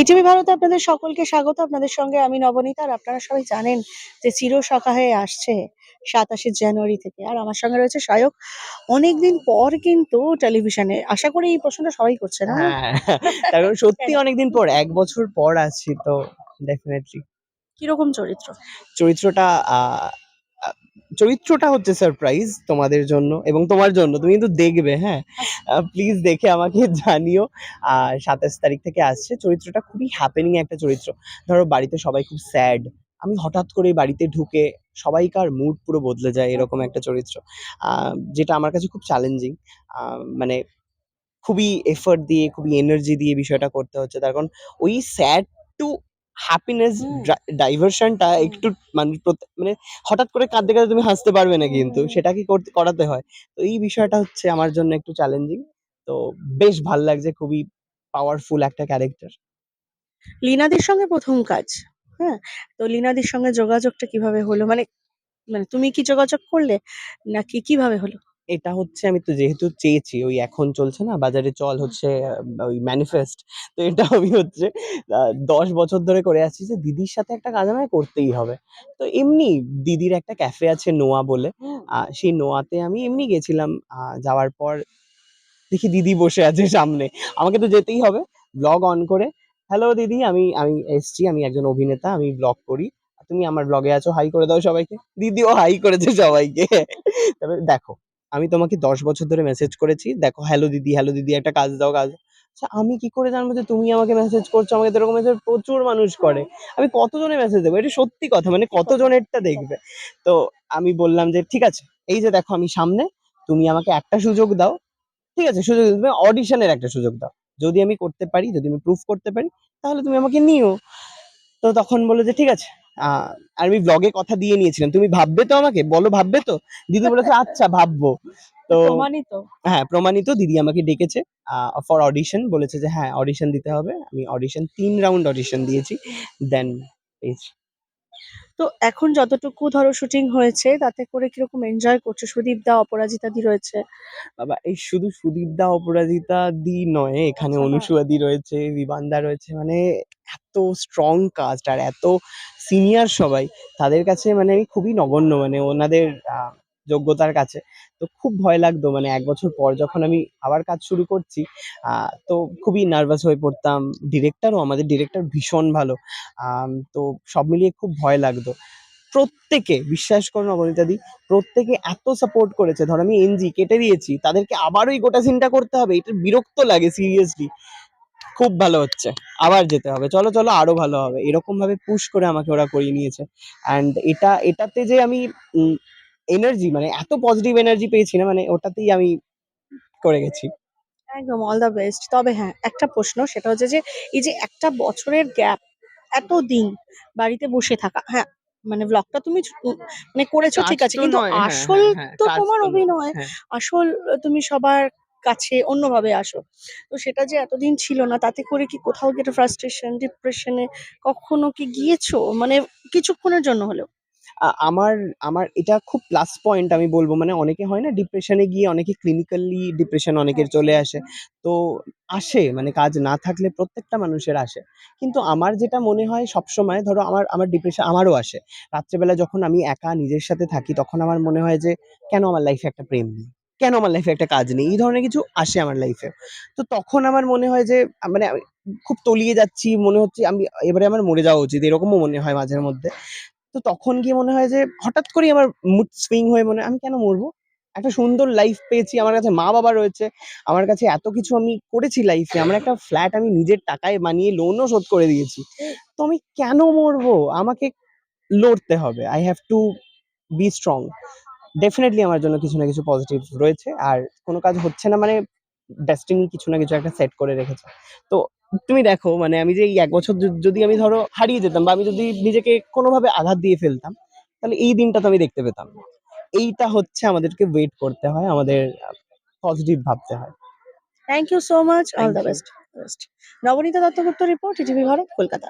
ETV ভারতে আপনাদের সকলকে স্বাগত। আপনাদের সঙ্গে আমি নবনীতা আর আপনারা সবাই জানেন যে চির সকাহে আসছে সাতাশে জানুয়ারি থেকে। আর আমার সঙ্গে রয়েছে সায়ক অনেকদিন পর কিন্তু টেলিভিশনে আশা করি এই প্রশ্নটা সবাই করছে না? হ্যাঁ তার কারণ সত্যি অনেকদিন পর এক বছর পর আসছি তো ডেফিনেটলি কীরকম চরিত্র? চরিত্রটা চরিত্রটা হচ্ছে সারপ্রাইজ তোমাদের জন্য এবং তোমার জন্য। তুমি কিন্তু দেখবে হ্যাঁ? প্লিজ দেখে আমাকে জানিও। আর সাতাশ তারিখ থেকে আসছে। চরিত্রটা খুবই হ্যাপেনিং একটা চরিত্র। ধরো বাড়িতে সবাই খুব স্যাড আমি হঠাৎ করে বাড়িতে ঢুকে সবাইকার মুড পুরো বদলে যায় এরকম একটা চরিত্র। যেটা আমার কাছে খুব চ্যালেঞ্জিং মানে খুবই এফর্ট দিয়ে খুবই এনার্জি দিয়ে বিষয়টা করতে হচ্ছে। তার কারণ ওই স্যাড টু হ্যাপিনেস। ডাইভারশনটা। একটু মানে মানে হঠাৎ করে কাঁদতে কাঁদতে তুমি হাসতে পারবে না কিন্তু সেটা কি করতে করাতে হয়? তো এই বিষয়টা হচ্ছে আমার জন্য একটু চ্যালেঞ্জিং তো বেশ ভালো লাগছে খুবই পাওয়ারফুল একটা ক্যারেক্টার লীনাদির সঙ্গে প্রথম কাজ হ্যাঁ? তো লীনাদির সঙ্গে যোগাযোগটা কীভাবে হলো? মানে মানে তুমি কি যোগাযোগ করলে নাকি কীভাবে হলো? এটা হচ্ছে আমি তো যেহেতু চেয়েছি, ওই এখন চলছে না, বাজারে চল হচ্ছে ওই ম্যানিফেস্ট তো এটা আমি হচ্ছে দশ বছর ধরে করে আসছি যে দিদির সাথে একটা কাজ আমায় করতেই হবে। তো এমনি দিদির একটা ক্যাফে আছে নোয়া বলে সেই নোয়াতে আমি এমনি গেছিলাম যাওয়ার পর দেখি দিদি বসে আছে সামনে, আমাকে তো যেতেই হবে ব্লগ অন করে হ্যালো দিদি, আমি আমি এসছি, আমি একজন অভিনেতা, আমি ব্লগ করি, তুমি আমার ব্লগে আছো হাই করে দাও সবাইকে। দিদিও হাই করেছে সবাইকে। তবে দেখো আমি তোমাকে দশ বছর ধরে মেসেজ করেছি দেখো হ্যালো দিদি হ্যালো দিদি একটা কাজ দাও কাজ আচ্ছা, আমি কি করে জানব যে তুমি আমাকে মেসেজ করছ? আমাকে এরকম মেসেজ প্রচুর মানুষ করে। আমি কতজনের মেসেজ দেবো? এটা সত্যি কথা মানে কতজনেরটা দেখবে? তো আমি বললাম যে ঠিক আছে এই যে দেখো আমি সামনে তুমি আমাকে একটা সুযোগ দাও। ঠিক আছে সুযোগ তুমি অডিশনের একটা সুযোগ দাও। যদি আমি করতে পারি যদি আমি প্রুফ করতে পারি তাহলে তুমি আমাকে নিও। তো তখন বলল যে ঠিক আছে আর আমি ব্লগে কথা দিয়ে নিয়েছিলাম। তুমি ভাববে তো আমাকে? বলো ভাববে তো? দিদি বলেছে আচ্ছা ভাববো। তো প্রমাণিত। হ্যাঁ প্রমাণিত। দিদি আমাকে ডেকেছে ফর অডিশন বলেছে যে হ্যাঁ অডিশন দিতে হবে। আমি অডিশন তিন রাউন্ড অডিশন দিয়েছি। দেন পেয়েছি তো এখন যতটুকু ধরো শুটিং হয়েছে তাতে করে কীরকম এনজয় করছ? সুদীপ দা অপরাজিতা দি রয়েছে। বাবা এই শুধু সুদীপ দা অপরাজিতা দি নয় এখানে আচ্ছা, অনুসুয়া দি রয়েছে বিবানদা রয়েছে। মানে এত স্ট্রং কাস্ট আর এত সিনিয়র সবাই, তাদের কাছে মানে আমি খুবই নগণ্য মানে ওনাদের যোগ্যতার কাছে। তো খুব ভয় লাগতো মানে এক বছর পর যখন আমি আবার কাজ শুরু করছি তো খুবই নার্ভাস হয়ে পড়তাম। ডিরেক্টরও আমাদের ডিরেক্টর ভীষণ ভালো। তো সব মিলিয়ে খুব ভয় লাগতো। প্রত্যেকে, বিশ্বাস করুন অবনীতাদি প্রত্যেকে এত সাপোর্ট করেছে। ধর আমি এনজি কেটে দিয়েছি, তাদেরকে আবার ওই গোটা সিনটা করতে হবে, এটা বিরক্ত লাগে সিরিয়াসলি খুব ভালো হচ্ছে। আবার যেতে হবে। চলো চলো আরও ভালো হবে। এরকম ভাবে পুশ করে আমাকে ওরা করিয়ে নিয়েছে। অ্যান্ড এটা এটাতে যে আমি এনার্জি মানে এত পজিটিভ এনার্জি পেয়েছি না মানে ওটাতেই আমি করে গেছি। একদম অল দ্য বেস্ট তবে হ্যাঁ একটা প্রশ্ন সেটা হচ্ছে যে এই যে একটা বছরের গ্যাপ এত দিন বাড়িতে বসে থাকা হ্যাঁ মানে ব্লগটা তুমি মানে করেছ ঠিক আছে কিন্তু হ্যাঁ, আসল হ্যাঁ, হ্যাঁ, তো তোমার অভিনয় হ্যাঁ। আসল তুমি সবার কাছে অন্যভাবে আসো। তো সেটা যে এতদিন ছিল না তাতে করে কি কোথাও একটা ফ্রাস্ট্রেশন ডিপ্রেশনে কখনো কি গিয়েছো? মানে কিছুক্ষণের জন্য হলেও। আমার আমার এটা খুব প্লাস পয়েন্ট আমি বলব। মানে অনেকে হয় না ডিপ্রেশনে গিয়ে অনেকে ক্লিনিক্যালি ডিপ্রেশন অনেকের চলে আসে। তো আসে মানে কাজ না থাকলে প্রত্যেকটা মানুষের আসে। কিন্তু আমার যেটা মনে হয় সবসময় ধরো আমার আমার ডিপ্রেশন আমারও আসে। রাত্রেবেলা যখন আমি একা নিজের সাথে থাকি তখন আমার মনে হয় যে কেন আমার লাইফে একটা প্রেম নেই? কেন আমার লাইফে একটা কাজ নেই? এই ধরনের কিছু আসে আমার লাইফে তো তখন আমার মনে হয় যে মানে খুব তলিয়ে যাচ্ছি, মনে হচ্ছে আমি এবারে আমার মরে যাওয়া উচিত, এরকমও মনে হয় মাঝের মধ্যে। তো তখন গিয়ে মনে হয় যে, হঠাৎ করেই আমার মুড সুইং হয়ে মনে আমি কেন মরবো? একটা সুন্দর লাইফ পেয়েছি, আমার কাছে মা বাবা রয়েছে, আমার কাছে এত কিছু আমি করেছি লাইফে আমার একটা ফ্ল্যাট আমি নিজের টাকায় বানিয়ে লোনও শোধ করে দিয়েছি। তো আমি কেন মরবো? আমাকে লড়তে হবে I have to be strong definitely আমার জন্য কিছু না কিছু পজিটিভ রয়েছে। আর কোনো কাজ হচ্ছে না মানে ডেস্টিনি কিছু না কিছু একটা সেট করে রেখেছে। তো তুমি দেখো মানে আমি যে এই এক বছর যদি আমি ধরো হারিয়ে যেতাম বা আমি যদি নিজেকে কোনোভাবে আঘাত দিয়ে ফেলতাম তাহলে এই দিনটা তো আমি দেখতে পেতাম না। এইটা হচ্ছে আমাদেরকে ওয়েট করতে হয় আমাদের পজিটিভ ভাবতে হয়। Thank you so much all the best best Nabanita Duttagupta report TV Bharat Kolkata